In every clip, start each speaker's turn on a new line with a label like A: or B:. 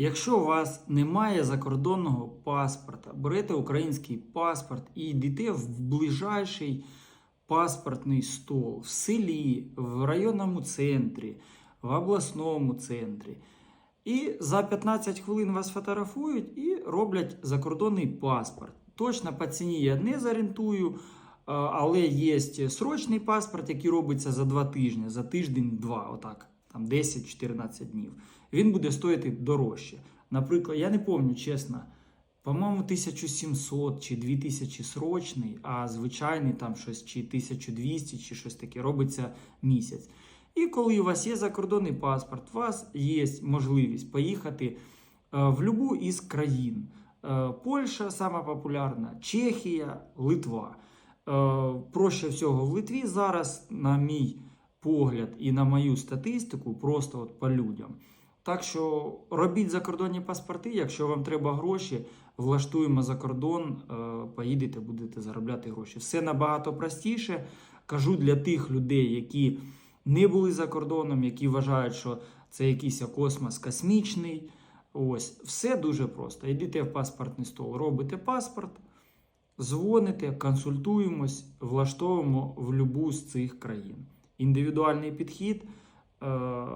A: Якщо у вас немає закордонного паспорта, берете український паспорт і йдете в ближайший паспортний стол в селі, в районному центрі, в обласному центрі. І за 15 хвилин вас фотографують і роблять закордонний паспорт. Точно по ціні я не зорієнтую, але є срочний паспорт, який робиться за 2 тижні, за тиждень-два, отак, там 10-14 днів. Він буде стоїти дорожче. Наприклад, я не пам'ятаю чесно, по-моєму, 1700 чи 2000 срочний, а звичайний там щось чи 1200 чи щось таке робиться місяць. І коли у вас є закордонний паспорт, у вас є можливість поїхати е, в будь-яку із країн. Е, Польща сама популярна, Чехія, Литва. Е, Проще всього в Литві зараз, на мій погляд і на мою статистику, просто от по людям. Так що робіть закордонні паспорти, якщо вам треба гроші, влаштуємо за кордон, е, поїдете, будете заробляти гроші. Все набагато простіше. Кажу для тих людей, які не були за кордоном, які вважають, що це якийсь космос космічний. Ось, все дуже просто. Йдете в паспортний стол, робите паспорт, дзвоните, консультуємось, влаштовуємо в будь-яку з цих країн. Індивідуальний підхід. Е-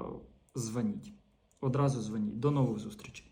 A: дзвоніть. Одразу дзвоніть. До нових зустрічей.